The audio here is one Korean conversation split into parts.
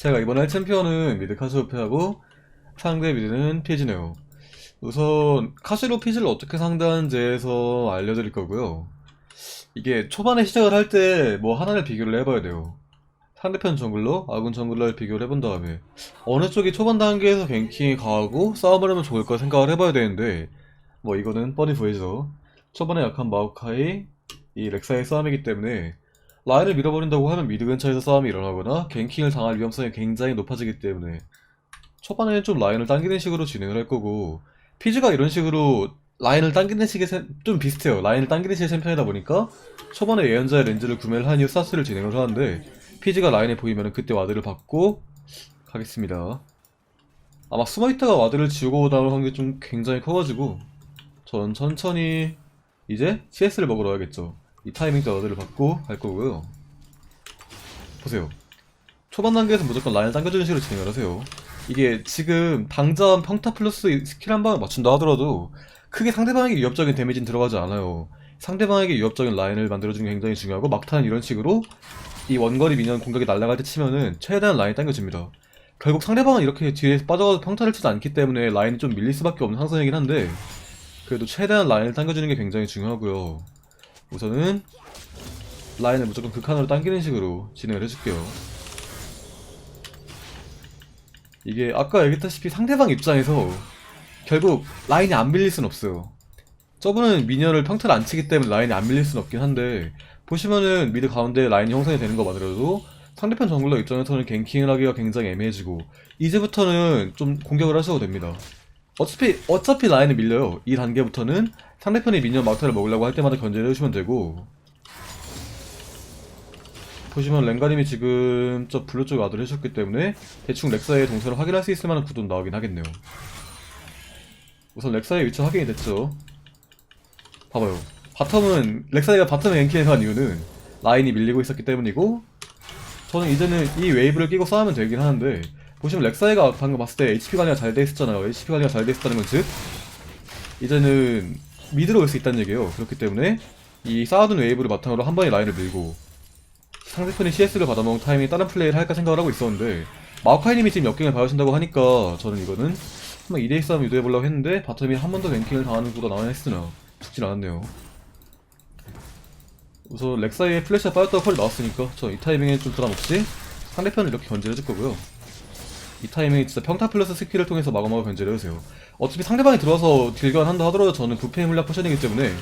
제가 이번에 할 챔피언은 미드 카시오페하고 상대 미드는 피지네요. 우선 카시로 피지를 어떻게 상대하는지에서 알려드릴 거고요. 이게 초반에 시작을 할 때 뭐 하나를 비교를 해봐야 돼요. 상대편 정글러, 아군 정글러를 비교를 해본 다음에 어느 쪽이 초반 단계에서 갱킹이 강하고 싸움을 하면 좋을까 생각을 해봐야 되는데 뭐 이거는 뻔히 보이죠. 초반에 약한 마오카이, 이 렉사의 싸움이기 때문에 라인을 밀어버린다고 하면 미드 근처에서 싸움이 일어나거나 갱킹을 당할 위험성이 굉장히 높아지기 때문에 초반에는 좀 라인을 당기는 식으로 진행을 할 거고 피즈가 이런 식으로 라인을 당기는 식의 챔- 좀 비슷해요. 라인을 당기는 식의 챔피언이다 보니까 초반에 예언자의 렌즈를 구매를 한 이후 사스를 진행을 하는데 피즈가 라인에 보이면 그때 와드를 받고 가겠습니다. 아마 숨어있다가 와드를 지우고 나올 확률이 좀 굉장히 커가지고 전 천천히 이제 CS를 먹으러 가야겠죠. 이 타이밍 때 와드를 받고 갈 거고요. 보세요. 초반 단계에서 무조건 라인을 당겨주는 식으로 진행을 하세요. 이게 지금 당장 평타 플러스 스킬 한 방을 맞춘다 하더라도 크게 상대방에게 위협적인 데미지는 들어가지 않아요. 상대방에게 위협적인 라인을 만들어주는 게 굉장히 중요하고 막타는 이런 식으로 이 원거리 미니언 공격이 날아갈 때 치면은 최대한 라인이 당겨집니다. 결국 상대방은 이렇게 뒤에 빠져가서 평타를 치지 않기 때문에 라인이 좀 밀릴 수밖에 없는 상황이긴 한데 그래도 최대한 라인을 당겨주는 게 굉장히 중요하고요. 우선은 라인을 무조건 극한으로 당기는 식으로 진행을 해줄게요. 이게 아까 얘기했다시피 상대방 입장에서 결국 라인이 안 밀릴 순 없어요. 저분은 미니언을 평타를 안 치기 때문에 라인이 안 밀릴 순 없긴 한데 보시면은 미드 가운데 라인이 형성이 되는 것만으로도 상대편 정글러 입장에서는 갱킹을 하기가 굉장히 애매해지고 이제부터는 좀 공격을 하셔도 됩니다. 어차피 어차피 라인이 밀려요. 이 단계부터는 상대편이 미니언 막타를 먹으려고 할 때마다 견제를 해주시면 되고 보시면 랭가님이 지금 저 블루 쪽 아드를 해주셨기 때문에 대충 렉사의 동선을 확인할 수 있을 만한 구도는 나오긴 하겠네요. 우선 렉사의 위치 확인이 됐죠. 봐봐요. 바텀은 렉사이가 바텀에 앵킹해서 한 이유는 라인이 밀리고 있었기 때문이고 저는 이제는 이 웨이브를 끼고 싸우면 되긴 하는데 보시면 렉사이가 방금 봤을 때 HP 관리가 잘 돼 있었잖아요. HP 관리가 잘 돼 있었다는 건 즉 이제는 미드로 올 수 있다는 얘기예요. 그렇기 때문에 이 쌓아둔 웨이브를 바탕으로 한 번에 라인을 밀고 상대편이 CS를 받아먹은 타이밍에 다른 플레이를 할까 생각을 하고 있었는데 마오카이님이 지금 역경을 받으신다고 하니까 저는 이거는 한번 2대2 싸움 유도해보려고 했는데 바텀이 한 번 더 랭킹을 당하는 구도가 나와야 했으나 죽진 않았네요 우선 렉사이의 플래시가 빠졌다고 펄이 나왔으니까 저 이 타이밍에 좀 부담없이 상대편을 이렇게 견제를 해줄 거고요 이 타이밍에 진짜 평타 플러스 스킬을 통해서 마구마구 견제를 해주세요 어차피 상대방이 들어와서 딜견 한다 하더라도 저는 부패 물약 포션이기 때문에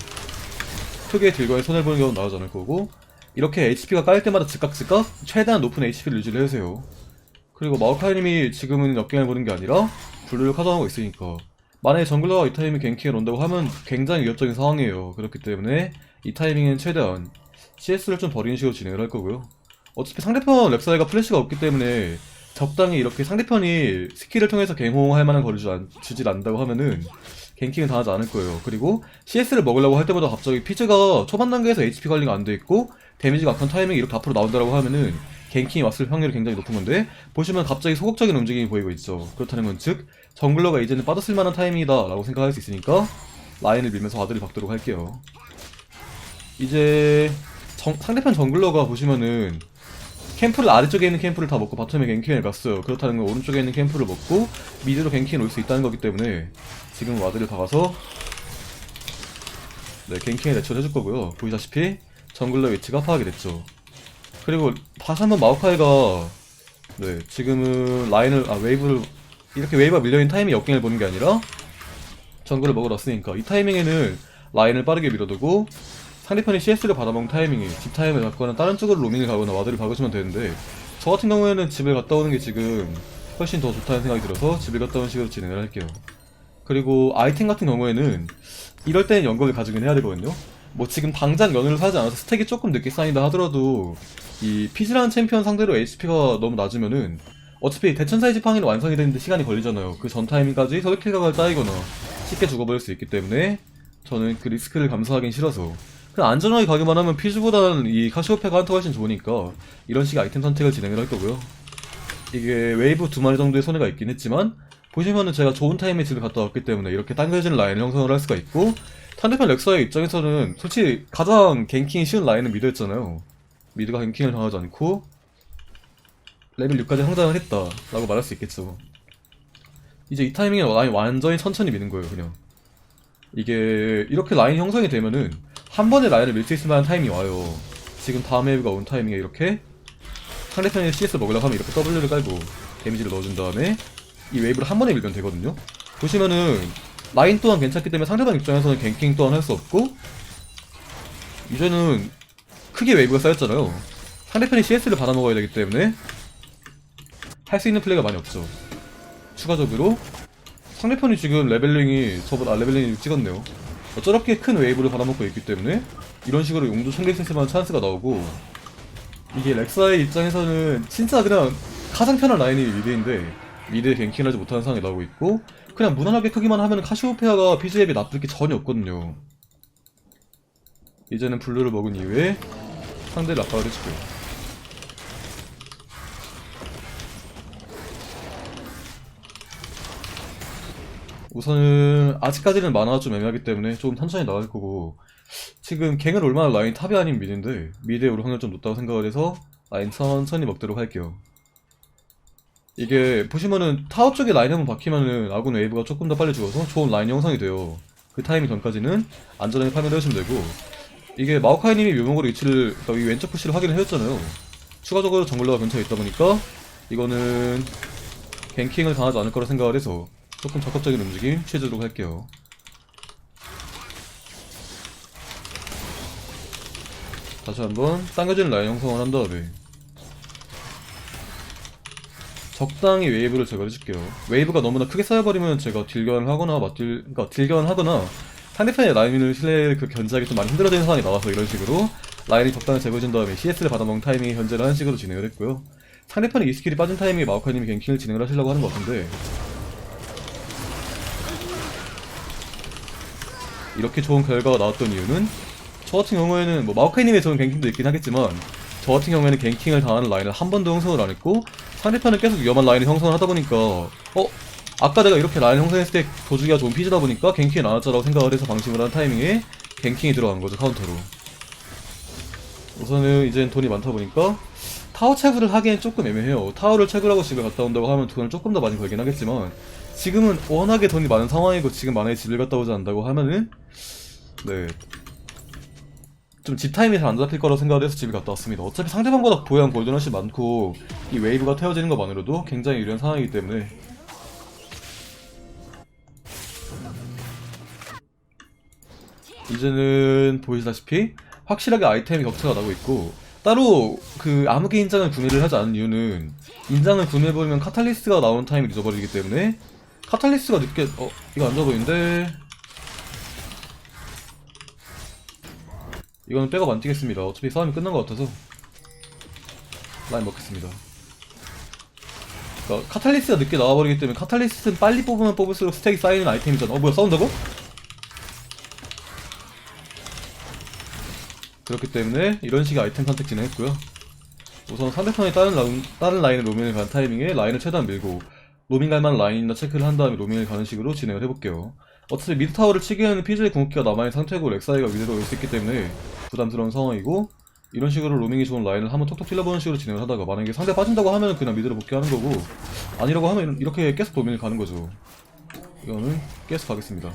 크게 딜견에 손해보는 경우는 나오지 않을 거고 이렇게 HP가 깔 때마다 즉각 즉각 최대한 높은 HP를 유지를 해주세요. 그리고 마오카이님이 지금은 역경을 보는 게 아니라 블루를 카정하고 있으니까 만약에 정글러가 이 타이밍에 갱킹을 온다고 하면 굉장히 위협적인 상황이에요. 그렇기 때문에 이 타이밍엔 최대한 CS를 좀 버리는 식으로 진행을 할 거고요. 어차피 상대편 렉사이가 플래시가 없기 때문에 적당히 이렇게 상대편이 스킬을 통해서 갱홍할 만한 거리를 주, 안- 주질 않는다고 하면은 갱킹은 당하지 않을 거예요. 그리고 CS를 먹으려고 할 때마다 갑자기 피즈가 초반 단계에서 HP 관리가 안 돼 있고 데미지가 악한 타이밍이 이렇게 앞으로 나온다고 하면은 갱킹이 왔을 확률이 굉장히 높은 건데 보시면 갑자기 소극적인 움직임이 보이고 있죠. 그렇다는 건 즉 정글러가 이제는 빠졌을 만한 타이밍이다라고 생각할 수 있으니까 라인을 밀면서 와드를 박도록 할게요. 이제 정- 상대편 정글러가 보시면은 캠프를 아래쪽에 있는 캠프를 다 먹고 바텀에 갱킹을 갔어요. 그렇다는 건 오른쪽에 있는 캠프를 먹고 미드로 갱킹을 올 수 있다는 거기 때문에 지금 와드를 박아서 네, 갱킹에 대처를 해줄 거고요. 보이다시피 정글러 위치가 파악이 됐죠. 그리고 다시 한번 마오카이가 네, 지금은 라인을 아 웨이브를 이렇게 웨이브가 밀려있는 타이밍 역경을 보는 게 아니라 정글을 먹으러 왔으니까 이 타이밍에는 라인을 빠르게 밀어두고 상대편이 CS를 받아먹는 타이밍에 집 타임을 잡거나 다른 쪽으로 로밍을 가거나 와드를 박으시면 되는데 저 같은 경우에는 집을 갔다 오는 게 지금 훨씬 더 좋다는 생각이 들어서 집을 갔다 오는 식으로 진행을 할게요. 그리고 아이템 같은 경우에는 이럴 때는 연극을 가지긴 해야 되거든요. 뭐 지금 당장 연을 사지 않아서 스택이 조금 늦게 쌓인다 하더라도 이 피즈라는 챔피언 상대로 HP가 너무 낮으면은 어차피 대천사의 지팡이는 완성이 되는데 시간이 걸리잖아요. 그 전 타이밍까지 서울킬각을 따이거나 쉽게 죽어버릴 수 있기 때문에 저는 그 리스크를 감수하긴 싫어서 안전하게 가기만 하면 피즈보다는 이 카시오페가 한타 훨씬 좋으니까 이런 식의 아이템 선택을 진행을 할 거고요. 이게 웨이브 두 마리 정도의 손해가 있긴 했지만 보시면은 제가 좋은 타임에 집에 갔다 왔기 때문에 이렇게 당겨진 라인을 형성을 할 수가 있고 상대편 렉서의 입장에서는 솔직히 가장 갱킹이 쉬운 라인은 미드였잖아요. 미드가 갱킹을 당하지 않고 레벨 6까지 성장을 했다 라고 말할 수 있겠죠 이제 이 타이밍에 라인 완전히 천천히 미는 거예요 그냥 이게 이렇게 라인 형성이 되면은 한 번에 라인을 밀수 있을 만한 타이밍이 와요. 지금 다음 웨이브가 온 타이밍에 이렇게 상대편이 CS 먹으려고 하면 이렇게 W를 깔고 데미지를 넣어준 다음에 이 웨이브를 한 번에 밀면 되거든요. 보시면은 라인 또한 괜찮기 때문에 상대방 입장에서는 갱킹 또한 할 수 없고 이제는 크게 웨이브가 쌓였잖아요. 상대편이 CS를 받아먹어야 되기 때문에 할 수 있는 플레이가 많이 없죠. 추가적으로 상대편이 지금 레벨링이 저보다 아, 레벨링이 6 찍었네요. 어, 저렇게 큰 웨이브를 받아먹고 있기 때문에 이런 식으로 용도 만한 찬스가 나오고 이게 렉사의 입장에서는 진짜 그냥 가장 편한 라인이 미드인데 미드에 갱킹을 하지 못하는 상황이 나오고 있고 그냥 무난하게 크기만 하면 카시오페아가 피즈앱이 나쁠 게 전혀 없거든요. 이제는 블루를 먹은 이후에 상대를 압박을 해주고요 우선은 아직까지는 만화가 좀 애매하기 때문에 조금 천천히 나갈 거고 지금 갱을 올만한 라인 탑이 아닌 미드인데 미드에 올 확률 좀 높다고 생각을 해서 라인 천천히 먹도록 할게요. 이게 보시면은 타워 쪽에 라인 한번 박히면은 아군 웨이브가 조금 더 빨리 죽어서 좋은 라인 형성이 돼요. 그 타이밍 전까지는 안전하게 파멸을 해주시면 되고 이게 마오카이님이 묘목으로 위치를 그러니까 이 왼쪽 푸시를 확인을 해줬잖아요. 추가적으로 정글러가 근처에 있다 보니까 이거는 갱킹을 당하지 않을 거라 생각을 해서 조금 적극적인 움직임 취해주도록 할게요. 다시 한번 당겨지는 라인 형성을 한 다음에 적당히 웨이브를 제거해줄게요. 웨이브가 너무나 크게 쌓여버리면 제가 딜견을 하거나 맞딜 그러니까 딜견을 하거나 상대편의 라인을 실내 그 견제하기 좀 많이 힘들어지는 상황이 나와서 이런 식으로 라인이 적당히 제거해준 다음에 CS를 받아먹는 타이밍에 견제를 하는 식으로 진행을 했고요. 상대편의 이 스킬이 빠진 타이밍에 마오카님이 갱킹을 진행을 하시려고 하는 것 같은데 이렇게 좋은 결과가 나왔던 이유는 저 같은 경우에는 뭐 마오카이님의 좋은 갱킹도 있긴 하겠지만 저 같은 경우에는 갱킹을 당하는 라인을 한 번도 형성을 안 했고 상대편은 계속 위험한 라인을 형성을 하다 보니까 어? 아까 내가 이렇게 라인 형성했을 때 도주기가 좋은 피지다 보니까 갱킹이 나왔자라고 생각을 해서 방심을 한 타이밍에 갱킹이 들어간 거죠 카운터로 우선은 이젠 돈이 많다 보니까 타워 채굴을 하기엔 조금 애매해요 타워를 채굴하고 집에 갔다 온다고 하면 돈을 조금 더 많이 벌긴 하겠지만 지금은 워낙에 돈이 많은 상황이고 지금 만약에 집을 갔다 오지 않는다고 하면은 네. 좀 집 타임이 잘 안 잡힐 거라고 생각을 해서 집에 갔다 왔습니다. 어차피 상대방보다 보유한 골든러시 많고 이 웨이브가 태워지는 것만으로도 굉장히 유리한 상황이기 때문에 이제는 보시다시피 확실하게 아이템이 격차가 나고 있고 따로 그 암흑의 인장을 구매를 하지 않은 이유는 인장을 구매해버리면 카탈리스트가 나오는 타임이 늦어버리기 때문에 카탈리스트가 늦게 어 이거 안 좋아 보이는데. 이거는 백업 안 뛰겠습니다. 어차피 싸움이 끝난 것 같아서. 라인 먹겠습니다. 그러니까 카탈리스트가 늦게 나와버리기 때문에 카탈리스트는 빨리 뽑으면 뽑을수록 스택이 쌓이는 아이템이잖아. 어 뭐야 싸운다고? 그렇기 때문에 이런 식의 아이템 선택 진행했고요. 우선 상대편이 다른, 라인, 다른 라인의 로밍을 간 타이밍에 라인을 최대한 밀고 로밍 갈 만한 라인이나 체크를 한 다음에 로밍을 가는 식으로 진행을 해볼게요. 어차피 미드 타워를 치기에는 피즈의 궁극기가 남아있는 상태고 렉사이가 미드로 올 수 있기 때문에 부담스러운 상황이고 이런 식으로 로밍이 좋은 라인을 한번 톡톡 찔러보는 식으로 진행을 하다가 만약에 상대 빠진다고 하면 그냥 미드로 복귀하는 거고 아니라고 하면 이렇게 계속 로밍을 가는 거죠. 이거는 계속 가겠습니다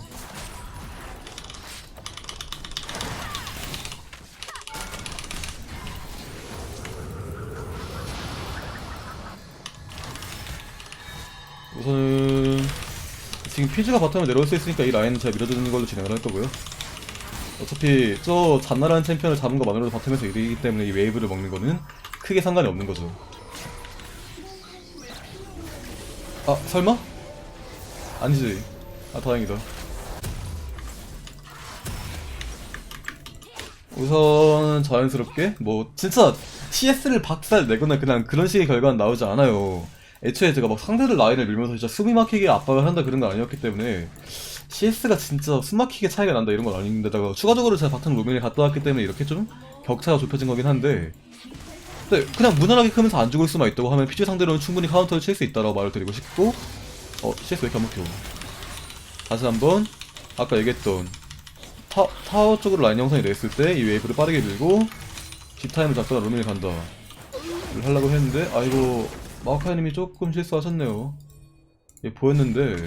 피즈가 바텀을 내려올 수 있으니까 이 라인은 제가 밀어주는 걸로 진행을 할 거고요. 어차피 저 잔나라는 챔피언을 잡은 것만으로도 바텀에서 이기기 때문에 이 웨이브를 먹는 거는 크게 상관이 없는 거죠. 아 설마? 아니지. 아 다행이다. 우선 자연스럽게 뭐 진짜 CS를 박살 내거나 그냥 그런 식의 결과는 나오지 않아요 애초에 제가 막 상대를 라인을 밀면서 진짜 숨이 막히게 압박을 한다 그런 건 아니었기 때문에 CS가 진짜 숨 막히게 차이가 난다 이런 건 아닌데다가 추가적으로 제가 바텀 로밍을 갔다 왔기 때문에 이렇게 좀 격차가 좁혀진 거긴 한데 근데 그냥 무난하게 크면서 안 죽을 수만 있다고 하면 피지 상대로는 충분히 카운터를 칠 수 있다라고 말을 드리고 싶고 어 CS 왜 이렇게 안 먹혀? 다시 한번 아까 얘기했던 타, 타워 쪽으로 라인 형성이 됐을 때 이 웨이브를 빠르게 밀고 뒷타임을 잡다가 로밍을 간다. 를 하려고 했는데 아이고 마오카이님이 조금 실수하셨네요. 예, 보였는데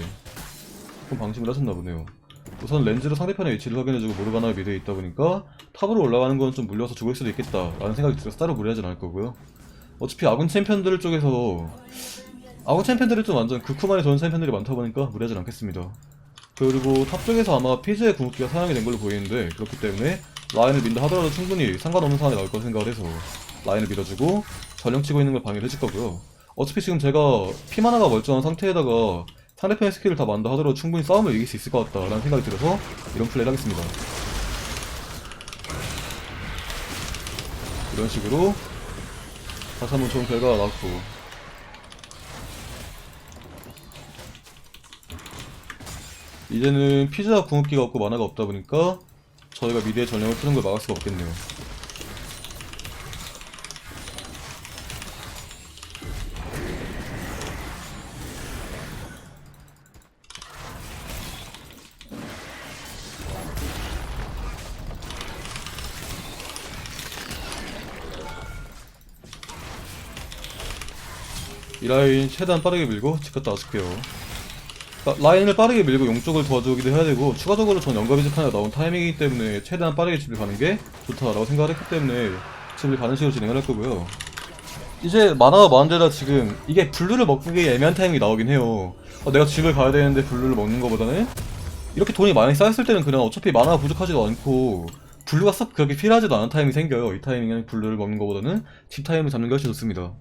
조금 방심을 하셨나 보네요. 우선 렌즈로 상대편의 위치를 확인해주고 모르가나가 미드에 있다 보니까 탑으로 올라가는 건 좀 물려서 죽을 수도 있겠다 라는 생각이 들어서 따로 무리하진 않을 거고요. 어차피 아군 챔피언들 쪽에서 아군 챔피언들이 좀 완전 극후만의 좋은 챔피언들이 많다 보니까 무리하진 않겠습니다. 그리고 탑 쪽에서 아마 피즈의 궁극기가 사용이 된 걸로 보이는데 그렇기 때문에 라인을 민다 하더라도 충분히 상관없는 상황이 나올 거라 생각을 해서 라인을 밀어주고 전령 치고 있는 걸 방해를 해줄 거고요. 어차피 지금 제가 피마나가 멀쩡한 상태에다가 상대편의 스킬을 다 만다 하더라도 충분히 싸움을 이길 수 있을 것 같다라는 생각이 들어서 이런 플레이를 하겠습니다. 이런 식으로 다시 한번 좋은 결과가 나왔고 이제는 피자 궁극기가 없고 만화가 없다 보니까 저희가 미드의 전령을 푸는 걸 막을 수가 없겠네요. 이 라인 최대한 빠르게 밀고 와줄게요. 라- 라인을 빠르게 밀고 용쪽을 도와주기도 해야 되고 추가적으로 전 연가비 집하나 나온 타이밍이기 때문에 최대한 빠르게 집을 가는 게 좋다라고 생각을 했기 때문에 집을 가는 식으로 진행을 할 거고요. 이제 만화가 많은데다 지금 이게 블루를 먹기 애매한 타이밍이 나오긴 해요. 어, 내가 집을 가야 되는데 블루를 먹는 것보다는 이렇게 돈이 많이 쌓였을 때는 그냥 어차피 만화가 부족하지도 않고 블루가 썩 그렇게 필요하지도 않은 타이밍이 생겨요. 이 타이밍에 블루를 먹는 것보다는 집 타이밍을 잡는 게 훨씬 좋습니다.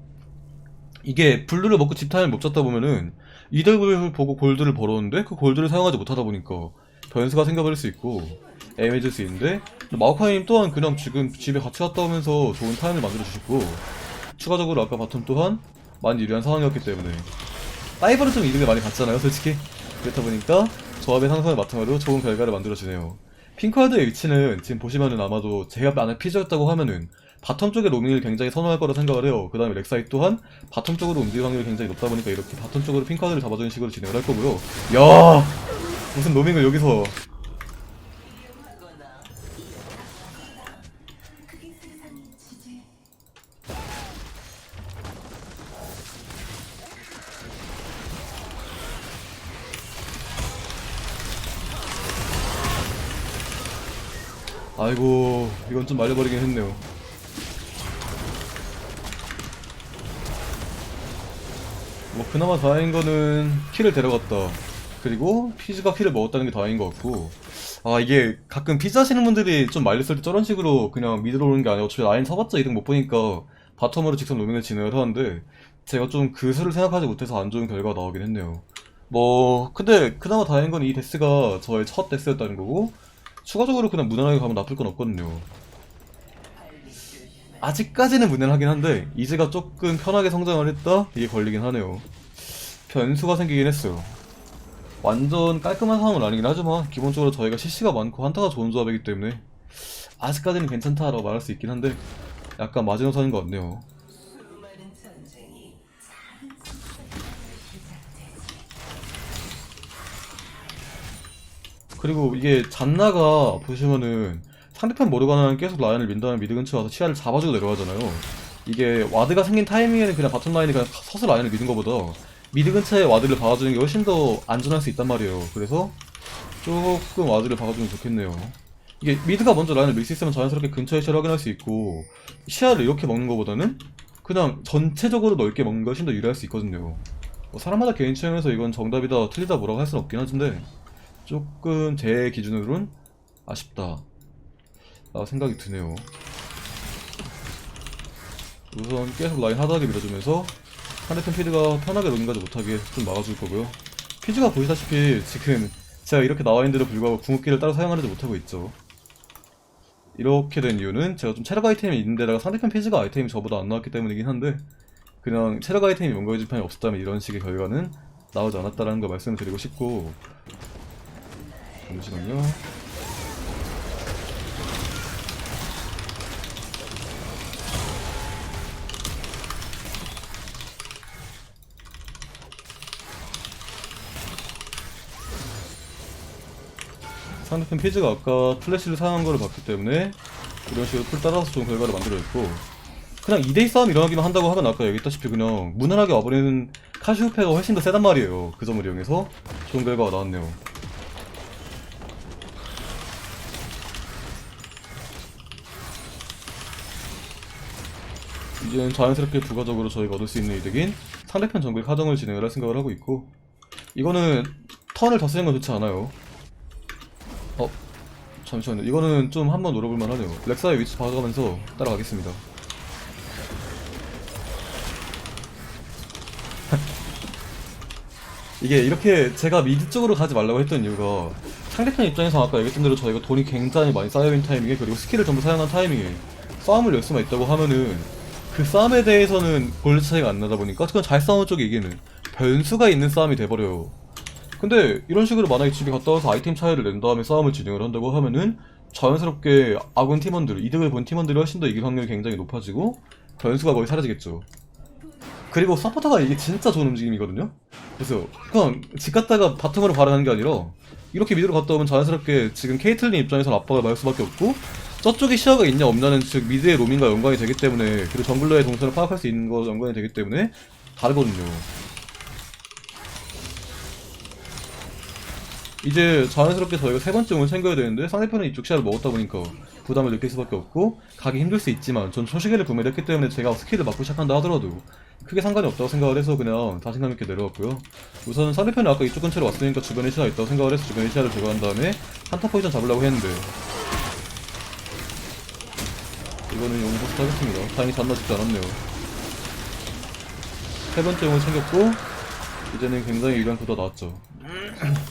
이게 블루를 먹고 집 타임을 못 잡다 보면은 이득을 보고 골드를 벌었는데 그 골드를 사용하지 못하다 보니까 변수가 생겨버릴 수 있고 애매해질 수 있는데 마오카이님 또한 그냥 지금 집에 같이 갔다 오면서 좋은 타임을 만들어 주셨고 추가적으로 아까 바텀 또한 많이 유리한 상황이었기 때문에 다이버는 좀 이득을 많이 봤잖아요 솔직히. 그렇다 보니까 조합의 상성을 바탕으로 좋은 결과를 만들어 주네요. 핑크하드의 위치는 지금 보시면은 아마도 제가 만약 피저였다고 하면은 바텀 쪽에 로밍을 굉장히 선호할 거라 생각을 해요. 그 다음에 렉사이 또한 바텀 쪽으로 움직일 확률이 굉장히 높다 보니까 이렇게 바텀 쪽으로 핑카드를 잡아주는 식으로 진행을 할 거고요. 야 무슨 로밍을 여기서 아이고 이건 좀 말려버리긴 했네요. 뭐 그나마 다행인 거는 키를 데려갔다. 그리고 피즈가 키를 먹었다는 게 다행인 것 같고 아 이게 가끔 피자 하시는 분들이 좀 말렸을 때 저런 식으로 그냥 미드로 오는 게 아니고 어차피 라인 서봤자 이득 못 보니까 바텀으로 직선 로밍을 진행을 하는데 제가 좀 그 수를 생각하지 못해서 안 좋은 결과가 나오긴 했네요. 뭐 근데 그나마 다행인 건 이 데스가 저의 첫 데스였다는 거고 추가적으로 그냥 무난하게 가면 나쁠 건 없거든요. 아직까지는 무난하긴 한데 이제가 조금 편하게 성장을 했다? 이게 걸리긴 하네요. 변수가 생기긴 했어요. 완전 깔끔한 상황은 아니긴 하지만 기본적으로 저희가 CC가 많고 한타가 좋은 조합이기 때문에 아직까지는 괜찮다라고 말할 수 있긴 한데 약간 마지노선인 것 같네요. 그리고 이게 잔나가 보시면은 상대편 모르가나는 계속 라인을 민 다음에 미드 근처 와서 치아를 잡아주고 내려가잖아요. 이게 와드가 생긴 타이밍에는 그냥 바텀 라인이 그냥 서서 라인을 미는 것보다 미드 근처에 와드를 박아주는 게 훨씬 더 안전할 수 있단 말이에요. 그래서 조금 와드를 박아주면 좋겠네요. 이게 미드가 먼저 라인을 밀수 있으면 자연스럽게 근처에 시야를 확인할 수 있고 시야를 이렇게 먹는 것보다는 그냥 전체적으로 넓게 먹는 게 훨씬 더 유리할 수 있거든요. 뭐 사람마다 개인 취향에서 이건 정답이다 틀리다 뭐라고 할 수는 없긴 하는데 조금 제 기준으로는 아쉽다 라고 생각이 드네요. 우선 계속 라인 하드하게 밀어주면서 상대편 피드가 편하게 로밍 가지 못하게 좀 막아줄 거고요. 피즈가 보시다시피 지금 제가 이렇게 나와 있는데도 불구하고 궁극기를 따로 사용하지 못하고 있죠. 이렇게 된 이유는 제가 좀 체력 아이템이 있는데다가 상대편 피즈가 아이템이 저보다 안 나왔기 때문이긴 한데 그냥 체력 아이템이 뭔가 해줄 판이 없었다면 이런 식의 결과는 나오지 않았다라는 걸 말씀을 드리고 싶고. 잠시만요. 상대편 피즈가 아까 플래시를 사용한 거를 봤기 때문에 이런 식으로 풀 따라서 좋은 결과를 만들어냈고 그냥 2대2 싸움 일어나기만 한다고 하면 아까 얘기했다시피 그냥 무난하게 와버리는 카시오페가 훨씬 더 세단 말이에요. 그 점을 이용해서 좋은 결과가 나왔네요. 이제는 자연스럽게 부가적으로 저희가 얻을 수 있는 이득인 상대편 정글 카정을 진행을 할 생각을 하고 있고 이거는 턴을 더 쓰는 건 좋지 않아요. 어 잠시만요. 이거는 좀 한번 노려볼만 하네요. 렉사의 위치 봐가면서 따라가겠습니다. 이게 이렇게 제가 미드 쪽으로 가지 말라고 했던 이유가 상대편 입장에서 아까 얘기했던 대로 저희가 돈이 굉장히 많이 쌓여있는 타이밍에 그리고 스킬을 전부 사용한 타이밍에 싸움을 열 수만 있다고 하면은 그 싸움에 대해서는 골 차이가 안 나다 보니까 그건 잘 싸우는 쪽이 이기는 변수가 있는 싸움이 돼버려요. 근데 이런 식으로 만약에 집에 갔다 와서 아이템 차이를 낸 다음에 싸움을 진행을 한다고 하면은 자연스럽게 아군 팀원들, 이득을 본 팀원들이 훨씬 더 이길 확률이 굉장히 높아지고 변수가 거의 사라지겠죠. 그리고 서포터가 이게 진짜 좋은 움직임이거든요? 그래서 그냥 집 갔다가 바텀으로 바로 가는 게 아니라 이렇게 미드로 갔다 오면 자연스럽게 지금 케이틀린 입장에서는 압박을 받을 수밖에 없고 저쪽에 시야가 있냐 없냐는 즉 미드의 로밍과 연관이 되기 때문에 그리고 정글러의 동선을 파악할 수 있는 거 연관이 되기 때문에 다르거든요. 이제 자연스럽게 저희가 세 번째 운을 챙겨야 되는데 상대편은 이쪽 시야를 먹었다 보니까 부담을 느낄 수밖에 없고 가기 힘들 수 있지만 전 초시계를 구매를 했기 때문에 제가 스킬을 맞고 시작한다 하더라도 크게 상관이 없다고 생각을 해서 그냥 자신감 있게 내려왔고요. 우선 상대편이 아까 이쪽 근처로 왔으니까 주변에 시야가 있다고 생각을 해서 주변에 시야를 제거한 다음에 한타 포지션 잡으려고 했는데 이거는 용보스 하겠습니다. 다행히 잔나 죽지 않았네요. 세 번째 운을 챙겼고 이제는 굉장히 유리한 구도가 나왔죠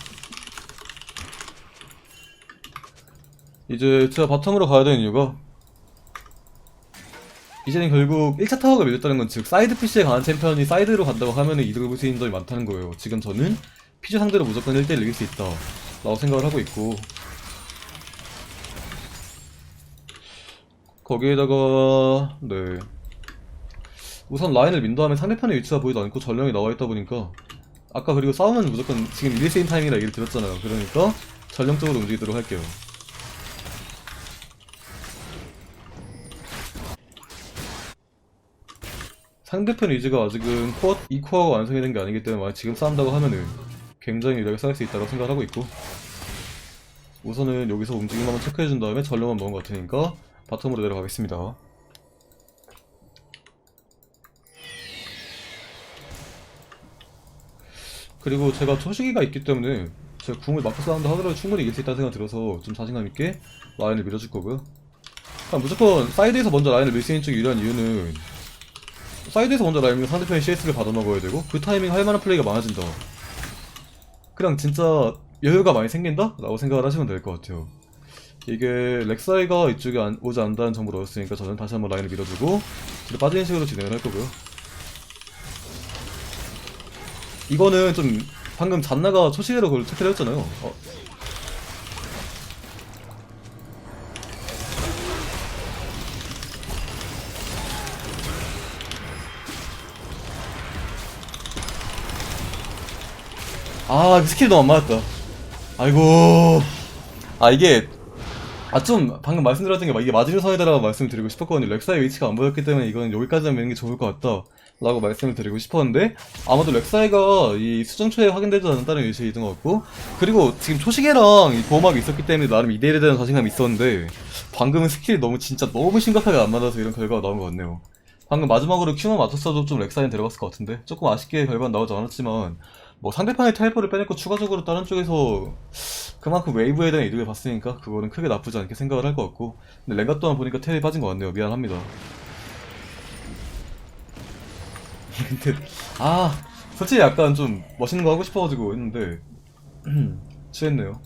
이제 제가 바텀으로 가야 되는 이유가 이제는 결국 1차 타워가 밀렸다는 건 즉 사이드 PC에 강한 챔피언이 사이드로 간다고 하면 이득을 볼 수 있는 점이 많다는 거예요. 지금 저는 피지 상대로 무조건 1대1 이길 수 있다 라고 생각을 하고 있고 거기에다가 네. 우선 라인을 민 다음에 상대편의 위치가 보이지 않고 전령이 나와 있다 보니까 아까 그리고 싸우면 무조건 지금 1세인 타임이라 얘기를 드렸잖아요. 그러니까 전령적으로 움직이도록 할게요 상대편 위즈가 아직은 코어, 이 코어가 완성이 된 게 아니기 때문에 만약 지금 싸운다고 하면은 굉장히 유리하게 싸울 수 있다고 생각을 하고 있고. 우선은 여기서 움직임 한번 체크해준 다음에 전력만 먹은 것 같으니까 바텀으로 내려가겠습니다. 그리고 제가 초시기가 있기 때문에 제가 궁을 맞고 싸운다 하더라도 충분히 이길 수 있다는 생각이 들어서 좀 자신감 있게 라인을 밀어줄 거고요. 그냥 무조건 사이드에서 먼저 라인을 밀 수 있는 쪽이 유리한 이유는 사이드에서 먼저 라인을 상대편의 CS를 받아먹어야 되고 그 타이밍 할 만한 플레이가 많아진다. 그냥 진짜 여유가 많이 생긴다? 라고 생각을 하시면 될 것 같아요. 이게 렉사이가 이쪽에 안- 오지 않는다는 정보를 얻었으니까 저는 다시 한번 라인을 밀어주고 뒤로 빠지는 식으로 진행을 할 거고요. 이거는 좀 방금 잔나가 초시계로 그걸 체크를 했잖아요. 어, 아, 그 스킬 너무 안 맞았다. 아이고. 아, 이게, 아, 좀, 방금 말씀드렸던 게, 막 이게 맞을 선이다라고 말씀을 드리고 싶었거든요. 렉사의 위치가 안 보였기 때문에 이건 여기까지만 미는 게 좋을 것 같다. 라고 말씀을 드리고 싶었는데, 아마도 렉사이가 이 수정 초에 확인되지 않았다는 위치에 있던 것 같고, 그리고 지금 초시계랑 이 보호막이 있었기 때문에 나름 2대1에 대한 자신감이 있었는데, 방금은 스킬이 너무 진짜 너무 심각하게 안 맞아서 이런 결과가 나온 것 같네요. 방금 마지막으로 큐만 맞췄어도 좀 렉사인 데려갔을 것 같은데, 조금 아쉽게 결과는 나오지 않았지만, 뭐 상대편의 텔포를 빼냈고 추가적으로 다른 쪽에서 그만큼 웨이브에 대한 이득을 봤으니까 그거는 크게 나쁘지 않게 생각을 할 것 같고. 근데 랭가 또한 보니까 텔이 빠진 것 같네요. 미안합니다. 근데 아 솔직히 약간 좀 멋있는 거 하고 싶어가지고 했는데 취했네요.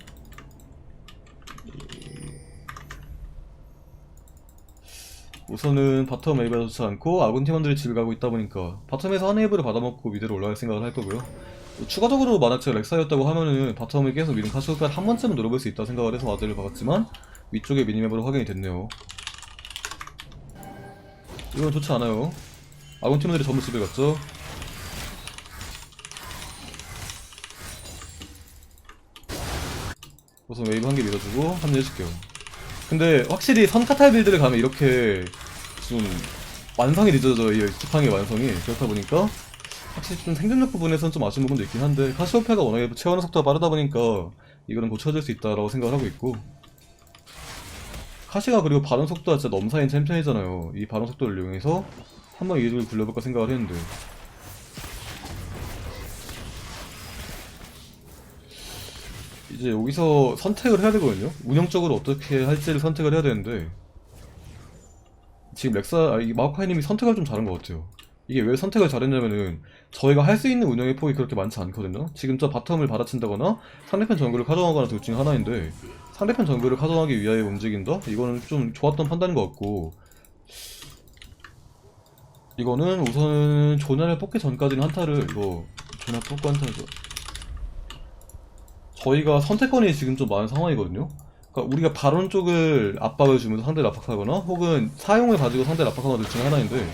우선은 바텀 웨이브가 좋지 않고 아군 팀원들이 집을 가고 있다 보니까 바텀에서 한 웨이브를 받아먹고 미드로 올라갈 생각을 할 거고요 추가적으로 만약 제가 렉사였다고 하면은 바텀을 계속 미는 카스오까지 한 번쯤은 노려볼 수 있다 생각을 해서 와드를 박았지만 위쪽에 미니맵으로 확인이 됐네요. 이건 좋지 않아요. 아군 팀원들이 전부 집에 갔죠? 우선 웨이브 한 개 밀어주고 합류해줄게요. 근데 확실히 선카탈 빌드를 가면 이렇게 좀 완성이 늦어져요. 이 지팡이의 완성이. 그렇다 보니까 확실히 좀 생존력 부분에서는 좀 아쉬운 부분도 있긴 한데 카시오페가 워낙에 채워는 속도가 빠르다 보니까 이거는 고쳐질 수 있다라고 생각을 하고 있고 카시가 그리고 발언 속도가 진짜 넘사인 챔피언이잖아요. 이 발언 속도를 이용해서 한번 이득을 굴려볼까 생각을 했는데. 이제 여기서 선택을 해야 되거든요. 운영적으로 어떻게 할지를 선택을 해야 되는데 지금 렉사 아, 이 마오카이님이 선택을 좀 잘한 것 같아요. 이게 왜 선택을 잘했냐면은 저희가 할 수 있는 운영의 폭이 그렇게 많지 않거든요. 지금 저 바텀을 받아친다거나 상대편 정글을 가져가거나 둘 중에 하나인데 상대편 정글을 가져가기 위하여 움직인다? 이거는 좀 좋았던 판단인 것 같고 이거는 우선은 조냐를 뽑기 전까지는 한타를 이거 조냐 뽑고 한타죠. 저희가 선택권이 지금 좀 많은 상황이거든요. 그러니까 우리가 발언 쪽을 압박을 주면서 상대를 압박하거나 혹은 사용을 가지고 상대를 압박하거나 둘 중에 하나인데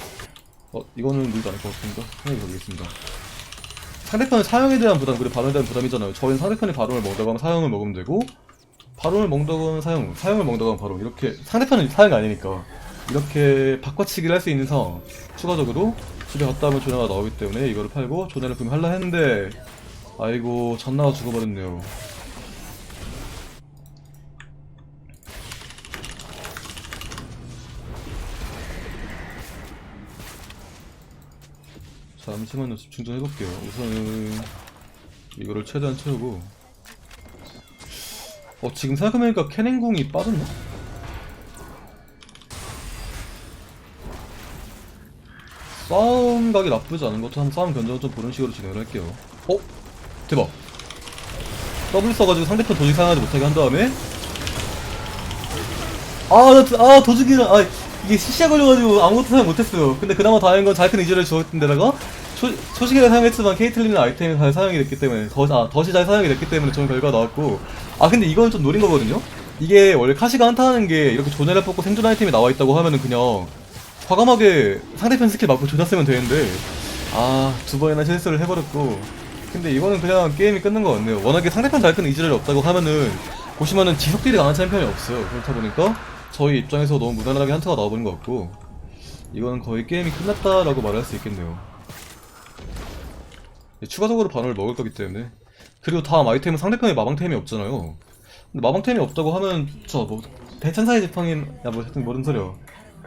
어 이거는 물도 아닐 것 같습니다. 생각해 보겠습니다. 상대편의 사용에 대한 부담 그리고 발언에 대한 부담이잖아요. 저희는 상대편이 발언을 먹다가 하면 사용을 먹으면 되고 발언을 먹다가 하면 사용, 사용을 먹다가 하면 발언 이렇게 상대편은 사용이 아니니까 이렇게 바꿔치기를 할 수 있는 상황 추가적으로 집에 갔다 오면 조냐가 나오기 때문에 이거를 팔고 조냐를 구매하려 했는데 아이고 전나가 죽어버렸네요. 잠시만요 집중 좀 해볼게요 우선은 이거를 최대한 채우고 어 지금 생각해보니까 캐넨궁이 빠졌나? 싸움 각이 나쁘지 않은 것도 한 싸움 견적을 좀 보는 식으로 진행을 할게요 어? 대박 더블 써가지고 상대편 도직 사용하지 못하게 한 다음에 아, 나, 아, 아, 이게 CC가 걸려가지고 아무것도 사용 못했어요. 근데 그나마 다행인 건 잘큰 이지를 주었던 데다가, 초, 초시계를 사용했지만 케이틀린의 아이템이 잘 사용이 됐기 때문에, 더, 아, 덫이 잘 사용이 됐기 때문에 좋은 결과가 나왔고, 아, 근데 이건 좀 노린 거거든요? 이게 원래 카시가 한타하는 게 이렇게 조네를 뽑고 생존 아이템이 나와 있다고 하면은 그냥, 과감하게 상대편 스킬 맞고 조냐 쓰면 되는데, 아, 두 번이나 실수를 해버렸고, 근데 이거는 그냥 게임이 끝난 것 같네요. 워낙에 상대편 잘 큰 이지를 없다고 하면은, 보시면은 지속딜이 강한 챔피언이 없어요. 그렇다 보니까, 저희 입장에서 너무 무난하게 한타가 나와버린 것 같고 이거는 거의 게임이 끝났다라고 말할 수 있겠네요 네, 추가적으로 반응을 먹을 거기 때문에 그리고 다음 아이템은 상대편에 마방템이 없잖아요 근데 마방템이 없다고 하면 저뭐 대천사의 지팡인 야뭐 하여튼 모른 소리야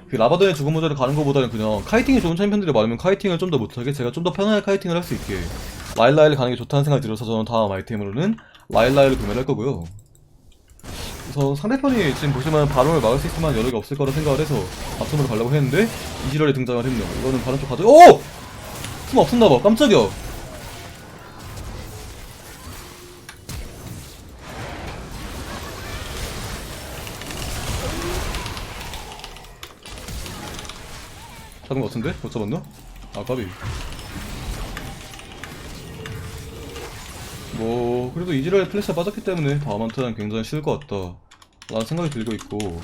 그 라바돈의 죽음 모자를 가는 것보다는 그냥 카이팅이 좋은 챔피언들이 많으면 카이팅을 좀 더 못하게 제가 좀 더 편하게 카이팅을 할 수 있게 라일라이를 가는 게 좋다는 생각이 들어서 저는 다음 아이템으로는 라일라이를 구매를 할 거고요 그래서 상대편이 지금 보시면 바론을 막을 수 있을 만한 여력이 없을 거라 생각을 해서 바텀으로 가려고 했는데 이지럴이 등장을 했네요. 이거는 바론 쪽 가져. 오! 숨 없었나봐. 깜짝이야. 잡은 거 같은데? 못 잡았나? 아, 까비. 뭐 그래도 이지랄 플래시가 빠졌기 때문에 다음 한타는 굉장히 쉬울 것 같다 라는 생각이 들고 있고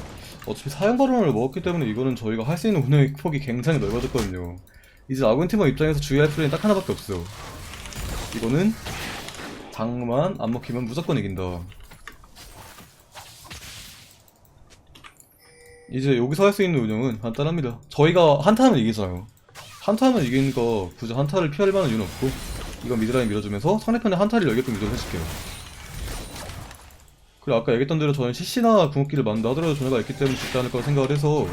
어차피 사형 발언을 먹었기 때문에 이거는 저희가 할 수 있는 운영의 폭이 굉장히 넓어졌거든요 이제 아군팀원 입장에서 주의할 플레이는 딱 하나밖에 없어요 이거는 장만 안 먹히면 무조건 이긴다 이제 여기서 할 수 있는 운영은 간단합니다 저희가 한타하면 이기잖아요 한타하면 이기는 거 굳이 한타를 피할 만한 이유는 없고 이건 미드라인 밀어주면서 상대편의 한타를 열게끔 유도를 해줄게요. 그리고 아까 얘기했던 대로 저는 CC나 궁극기를 만다 하더라도 전해가 있기 때문에 죽지 않을 거라 생각을 해서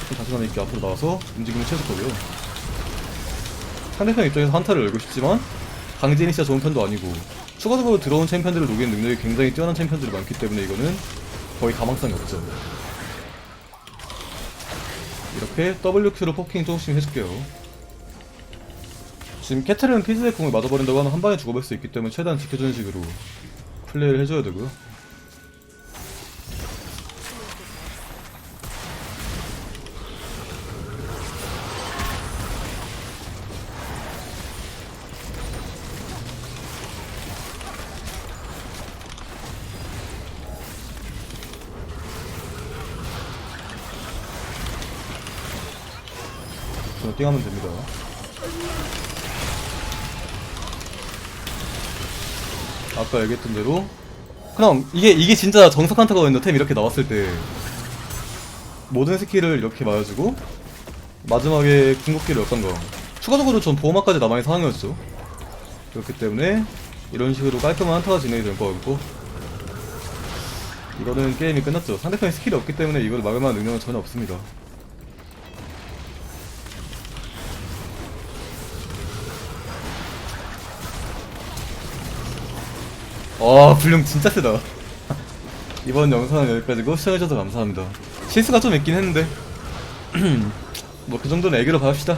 조금 자신감 있게 앞으로 나와서 움직임을 채울 거고요. 상대편 입장에서 한타를 열고 싶지만 강진이 진짜 좋은 편도 아니고 추가적으로 들어온 챔피언들을 녹이는 능력이 굉장히 뛰어난 챔피언들이 많기 때문에 이거는 거의 가망성이 없죠. 이렇게 WQ로 포킹 조금씩 해줄게요. 지금 캐틀은 피즈의 공을 맞아버린다고 하면 한 방에 죽어볼 수 있기 때문에 최대한 지켜주는 식으로 플레이를 해줘야 되고요. 저는 띵하면 됩니다. 아까 얘기했던 대로. 그냥 이게 이게 진짜 정석 한타거든요. 템 이렇게 나왔을 때. 모든 스킬을 이렇게 맞아주고 마지막에 궁극기를 얻던 거 추가적으로 전 보호막까지 남아있는 상황이었죠. 그렇기 때문에 이런 식으로 깔끔한 한타가 진행이 될것 같고. 이거는 게임이 끝났죠. 상대편에 스킬이 없기 때문에 이걸 막을 만한 능력은 전혀 없습니다 아 불룡 진짜 세다. 이번 영상은 여기까지고 시청해주셔서 감사합니다. 실수가 좀 있긴 했는데. 뭐 그 정도는 애교로 봐봅시다